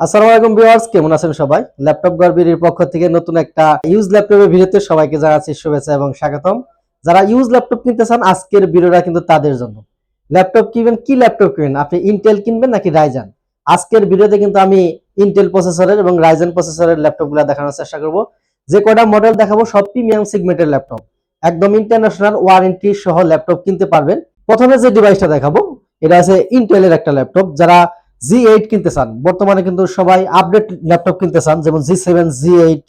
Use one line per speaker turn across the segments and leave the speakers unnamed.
আসসালামু আলাইকুম ভিউয়ার্স, কেমন আছেন সবাই? ল্যাপটপ পক্ষ থেকে নতুন একটা ইউজ ল্যাপটপের ভিডিওতে সবাইকে জানাচ্ছি শুভেচ্ছা এবং স্বাগতম। যারা ইউজ ল্যাপটপ কিনতে চান, আজকের ভিডিওটা কিন্তু তাদের জন্য। ল্যাপটপ কিনবেন, কি ল্যাপটপ কিনবেন আপনি ইন্টেল কিনবেন নাকি রাইজান আজকের ভিডিওতে কিন্তু আমি ইন্টেল প্রসেসরের এবং রাইজেন প্রসেসরের ল্যাপটপগুলো দেখানোর চেষ্টা করব। যে কয়টা মডেল দেখাবো, সব প্রিমিয়াম সেগমেন্টের ল্যাপটপ। একদম ইন্টারন্যাশনাল ওয়ারেন্টি সহ ল্যাপটপ কিনতে পারবেন। প্রথমে যে ডিভাইসটা দেখাবো, এটা আছে ইন্টেলের একটা ল্যাপটপ। যারা জি এইট কিনতে চান। বর্তমানে কিন্তু সবাই আপডেট ল্যাপটপ কিনতে চান, যেমন G seven G eight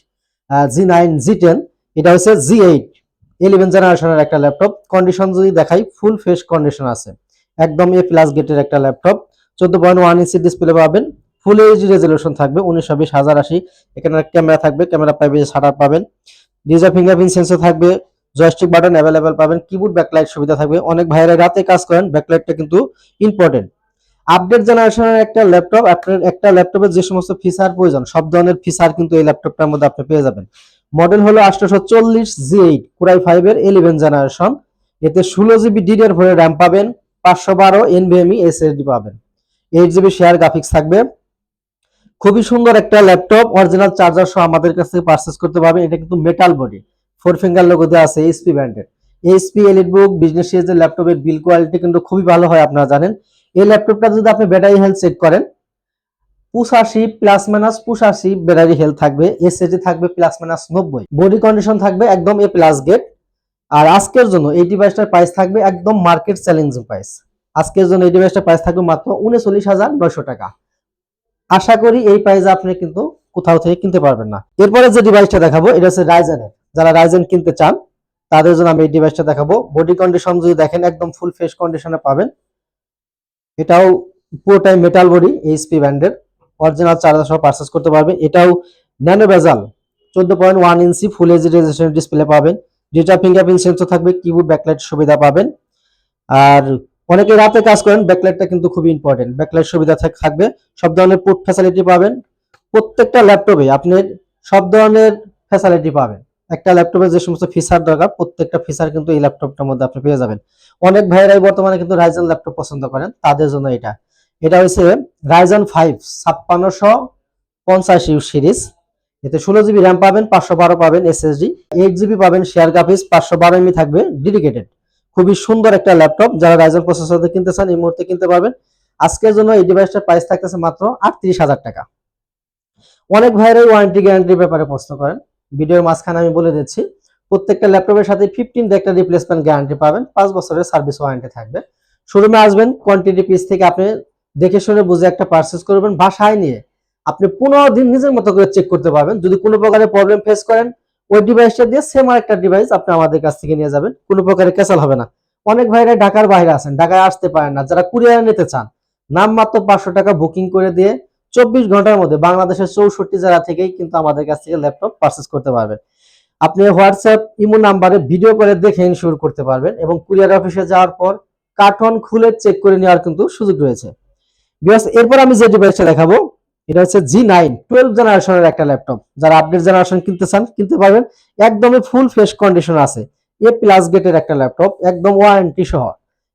G nine G ten এটা হচ্ছে জি এইট ইলেভেন জেনারেশনের একটা ল্যাপটপ কন্ডিশন যদি দেখাই ফুল ফ্রেশ কন্ডিশন আছে। একদম এ প্লাস গেটের একটা ল্যাপটপ চোদ্দ পয়েন্ট ওয়ান ইঞ্চি ডিসপ্লে পাবেন। ফুল এইচ রেজলিউশন থাকবে, উনিশশো বিশ, হাজার আশি। এখানে ক্যামেরা থাকবে ক্যামেরা পাইবে শাটার পাবেন। ডিজার ফিঙ্গারপ্রিন্ট সেন্সর থাকবে জয়স্টিক বাটন অ্যাভেলেবেল পাবেন। কিবোর্ড ব্যাকলাইট সুবিধা থাকবে। অনেক ভাইরা রাতে কাজ করেন ব্যাকলাইটটা কিন্তু ইম্পর্টেন্ট আপডেট জেনারেশনের একটা ল্যাপটপ আপনার একটা ল্যাপটপের যে সমস্ত ফিচার প্রয়োজন, সব ধরনের ফিচার কিন্তু এই ল্যাপটপটার মধ্যে আপনি পেয়ে যাবেন। মডেল হলো আঠারোশো চল্লিশ জি এইট কুরাই ফাইভের ইলেভেন জেনারেশন এতে ষোলো জিবি ডিডিআর ভরে র্যাম পাবেন, পাঁচশো বারো এনভিএমই এসএসডি পাবেন। এইট জিবি শেয়ার গ্রাফিক্স থাকবে। খুবই সুন্দর একটা ল্যাপটপ অরিজিনাল চার্জার সহ আমাদের কাছ থেকে পারচেস করতে পারবেন। এটা কিন্তু metal body four finger logo দেওয়া আছে এইচপি ব্র্যান্ডের এইচপি এলিট বিজনেস সিরিজের ল্যাপটপের বিল কোয়ালিটি কিন্তু খুবই ভালো হয়, আপনারা জানেন। এই ল্যাপটপটা যদি আপনি ব্যাটারি হেলথ চেক করেন পুষাশি প্লাস মাইনাস পুষাশি ব্যাটারি হেলথ থাকবে এসএসডি থাকবে প্লাস মাইনাস নব্বই। বডি কন্ডিশন থাকবে একদম এ প্লাস গেট আর আজকের জন্য এই ডিভাইসটার প্রাইস থাকবে একদম মার্কেট চ্যালেঞ্জিং প্রাইস আজকের জন্য এই ডিভাইসটার প্রাইস থাকবে মাত্র উনচল্লিশ হাজার নয়শো টাকা। আশা করি এই প্রাইসে আপনি কিন্তু কোথাও থেকে কিনতে পারবেন না। এরপরে যে ডিভাইসটা দেখাবো, এটা হচ্ছে রাইজেনের যারা রাইজেন কিনতে চান, তাদের জন্য আমি এই ডিভাইসটা দেখাবো। বডি কন্ডিশন যদি দেখেন, একদম ফুল ফ্রেশ কন্ডিশনে পাবেন। এটাও পুরোটাই মেটাল বডি এইচপি ব্র্যান্ডের অরিজিনাল চার্জার সহ পারচেস করতে পারবেন এটাও ন্যানো বেজাল চোদ্দ point one inch full HD resolution display পাবেন। যেটা ফিঙ্গারপ্রিন্ট সেন্সর থাকবে কিবোর্ড ব্যাকলাইট সুবিধা পাবেন। আর অনেকে রাতে কাজ করেন ব্যাকলাইটটা কিন্তু খুবই ইম্পর্টেন্ট ব্যাকলাইট সুবিধা থাক- থাকবে। সব ধরনের পোর্ট ফ্যাসিলিটি পাবেন। প্রত্যেকটা ল্যাপটপে আপনি সব ধরনের ফ্যাসিলিটি পাবেন। একটা ল্যাপটপে যে সমস্ত ফিচার দরকার, প্রত্যেকটা ফিচার কিন্তু এই ল্যাপটপটার মধ্যে আপনি পেয়ে যাবেন। অনেক ভাইয়েরাই বর্তমানে কিন্তু রাইজেন ল্যাপটপ পছন্দ করেন, তাদের জন্য এটা। এটা হচ্ছে রাইজেন ফাইভ ছাপ্পান্নশো পঞ্চাশ ইউ সিরিজ এতে ষোলো জিবি র্যাম পাবেন, পাঁচশো বারো পাবেন এসএসডি এইট জিবি পাবেন শেয়ার গ্রাফিক্স পাঁচশো বারো এমবি থাকবে ডেডিকেটেড খুবই সুন্দর একটা ল্যাপটপ যারা রাইজেন প্রসেসর কিনতে চান, এই মুহূর্তে কিনতে পারবেন। আজকের জন্য এই ডিভাইসটার প্রাইস থাকতেছে মাত্র আটত্রিশ হাজার টাকা। অনেক ভাইয়েরাই ওয়ারেন্টি গ্যারান্টির ব্যাপারে প্রশ্ন করেন ভিডিওর মাঝখানে আমি বলে দিচ্ছি, প্রত্যেকটা ল্যাপটপের সাথে ফিফটিন একটা রিপ্লেসমেন্ট গ্যারান্টি পাবেন, পাঁচ বছরের সার্ভিস ওয়ারেন্টি থাকবে। শোরুমে আসবেন কোয়ান্টিটি পিস থেকে আপনি দেখে শুনে বুঝে একটা পারচেস করবেন, বাসায় নিয়ে আপনি পনেরো দিন নিজের মতো করে চেক করতে পারবেন। যদি কোনো প্রকারের প্রবলেম ফেস করেন, ওই ডিভাইসটা দিয়ে সেম আরেকটা ডিভাইস আপনি আমাদের কাছ থেকে নিয়ে যাবেন, কোনো প্রকারের ক্যাসাল হবে না। অনেক ভাইরা ঢাকার বাইরে আছেন, ঢাকায় আসতে পারেন না, যারা কুরিয়ার নিতে চান নাম মাত্র পাঁচশো টাকা বুকিং করে দিয়ে চব্বিশ ঘণ্টার মধ্যে বাংলাদেশের চৌষট্টি জেলা থেকেই কিন্তু আমাদের কাছ থেকে ল্যাপটপ পারচেস করতে পারবেন। আপনি হোয়াটসঅ্যাপ, ইমো নাম্বারে ভিডিও করে দেখে ইনশিওর করতে পারবেন এবং কুরিয়ার অফিসে যাওয়ার পর কার্টন খুলে চেক করে নেওয়ার কিন্তু সুযোগ রয়েছে। এরপর আমি যে ডিভাইসটা দেখাবো, এটা হচ্ছে জি নাইন টুয়েলভ জেনারেশনের একটা ল্যাপটপ। যারা আপডেট জেনারেশন কিনতে চান, কিনতে পারবেন। একদমই ফুল ফ্রেশ কন্ডিশন আছে। এ প্লাস গেটের একটা ল্যাপটপ, একদম ওয়ারেন্টি সহ।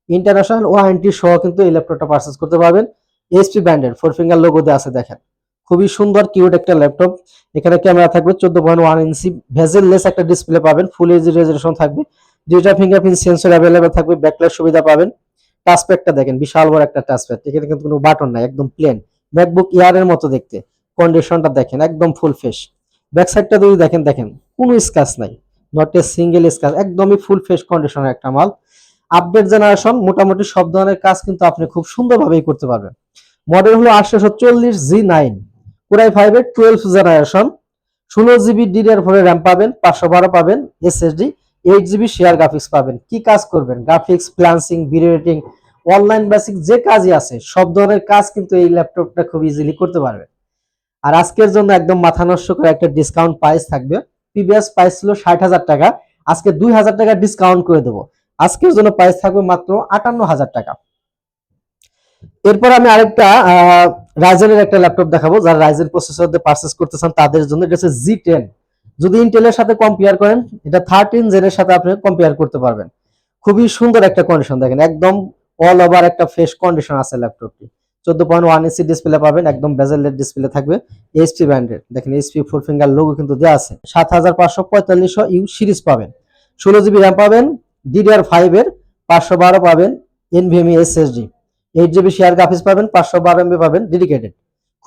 ইন্টারন্যাশনাল ওয়ারেন্টি সহ কিন্তু এই ল্যাপটপটা পারচেস করতে পারবেন। এইচপি ব্র্যান্ডের ফোর ফিঙ্গার লোগো দেওয়া আছে, দেখেন। খুবই সুন্দর কিউট একটা ল্যাপটপ এখানে ক্যামেরা থাকবে চোদ্দ point one inch. Bezel less একটা ডিসপ্লে পাবেন ফুল এইচ রেজলিউশন থাকবে। দুইটা ফিঙ্গারপ্রিন্ট সেন্সর অ্যাভেলেবেল থাকবে ব্যাকলাইট সুবিধা পাবেন। টাচপ্যাডটা দেখেন, বিশাল বড় একটা টাচপ্যাড এখানে কিন্তু কোনো বাটন নাই, একদম প্লেন ম্যাকবুক এয়ারের মতো দেখতে। কন্ডিশনটা দেখেন, একদম ফুল ফেস ব্যাক সাইডটা যদি দেখেন দেখেন, কোনো স্ক্র্যাচ নাই। নট এ সিঙ্গেল স্ক্র্যাচ একদমই ফুল ফ্রেশ কন্ডিশনের একটা মাল। আপডেট জেনারেশন মোটামুটি সব ধরনের কাজ কিন্তু আপনি খুব সুন্দরভাবেই করতে পারবেন। মডেল হলো আটশোশো চল্লিশ জি নাইন কোরাই ফাইভের টুয়েলভ জেনারেশন ষোলো জিবি ডিডিআর ফোরে র্যাম পাবেন, পাঁচশো বারো পাবেন SSD eight GB share graphics পাবেন। কি কাজ করবেন? গ্রাফিক্স প্লান্সিং ভিডিও এডিটিং অনলাইন বেসিক যে কাজই আছে, সব ধরনের কাজ কিন্তু এই ল্যাপটপটা খুব ইজিলি করতে পারবে আর আজকের জন্য একদম মাথা নষ্ট করে একটা ডিসকাউন্ট প্রাইস থাকবে। প্রিভিয়াস প্রাইস ছিল ষাট হাজার টাকা। আজকে দুই হাজার টাকা ডিসকাউন্ট করে দেবো। আজকের জন্য প্রাইস থাকবে মাত্র আটান্ন হাজার টাকা। এরপর আমি আরেকটা রাইজেনের একটা ল্যাপটপ দেখাবো। যারা রাইজেন প্রসেসর দিয়ে পারচেস করতে চান, তাদের জন্য এটা হচ্ছে জি টেন যদি ইন্টেলের সাথে কম্পেয়ার করেন, এটা থার্টিন জেনের সাথে আপনি কম্পেয়ার করতে পারবেন। খুবই সুন্দর একটা কন্ডিশন দেখেন। একদম অল ওভার একটা ফ্রেশ কন্ডিশন আছে ল্যাপটপটি চোদ্দ পয়েন্ট ওয়ান ইঞ্চি ডিসপ্লে পাবেন, একদম বেজেলের ডিসপ্লে থাকবে। এইচপি ব্র্যান্ডের দেখেন এইচপি ফোর ফিঙ্গার লোগো কিন্তু দেওয়া আছে। সাত হাজার পাঁচশো পঁয়তাল্লিশশো ইউ সিরিজ পাবেন। ষোলো জিবি র্যাম পাবেন ডিডিআর ফাইভ এর পাঁচশো বারো পাবেন NVMe SSD eight GB share graphics পাবেন, পাঁচশো বারো এমবি পাবেন ডেডিকেটেড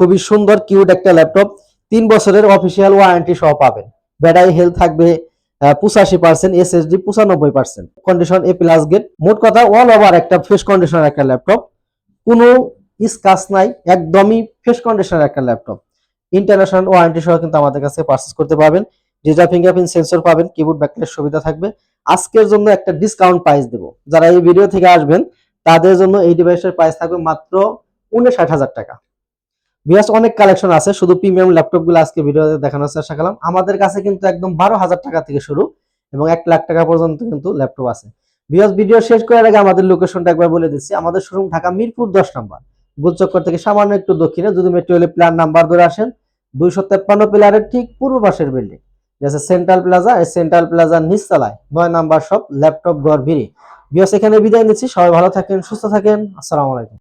খুবই সুন্দর কিউট একটা ল্যাপটপ তিন বছরের অফিসিয়াল ওয়ারেন্টি সহ পাবেন। ব্যাটারি হেলথ থাকবে পঁচাশি পার্সেন্ট এসএসডি পঁচানব্বই percent condition A plus grade মোট কথা অল ওভার একটা ফ্রেশ কন্ডিশনের একটা ল্যাপটপ কোনো স্কাচ নাই, একদমই ফ্রেশ কন্ডিশনের একটা ল্যাপটপ ইন্টারন্যাশনাল ওয়ারেন্টি সহ কিন্তু আমাদের কাছে পারচেস করতে পারবেন। ডিজিটাল ফিঙ্গারপ্রিন্ট সেন্সর পাবেন কিবোর্ড ব্যাকলের সুবিধা থাকবে। আজকের জন্য একটা ডিসকাউন্ট প্রাইস দেবো। যারা এই ভিডিও থেকে আসবেন তাদের জন্য এই ডিভাইসের প্রাইস থাকবে মাত্র উনষাট হাজার টাকা। বিয়াস অনেক কালেকশন আছে, শুধু প্রিমিয়াম ল্যাপটপগুলো আজকে ভিডিওতে দেখানোর চেষ্টা করলাম। আমাদের কাছে কিন্তু একদম বারো হাজার টাকা থেকে শুরু এবং এক লাখ টাকা পর্যন্ত কিন্তু ল্যাপটপ আছে। বিয়াস ভিডিও শেষ করার আগে আমাদের লোকেশনটা একবার বলে দিচ্ছি। আমাদের শোরুম ঢাকা মিরপুর দশ নম্বর। গোলচক্কর থেকে সামান্য একটু দক্ষিণে, যদি মেট্রো রেলের প্ল্যান নাম্বার ধরে আসেন, দুইশো তেপ্পান্ন প্লারের ঠিক পূর্ব পাশের বিল্ডিং যেটা সেন্ট্রাল প্লাজা এই সেন্ট্রাল প্লাজার নিচতলায়। নয় নাম্বার সব ল্যাপটপ গড় ভিড়ি। বিয়াস এখানে বিদায় নিচ্ছি। সবাই ভালো থাকেন সুস্থ থাকেন। আসসালামু আলাইকুম।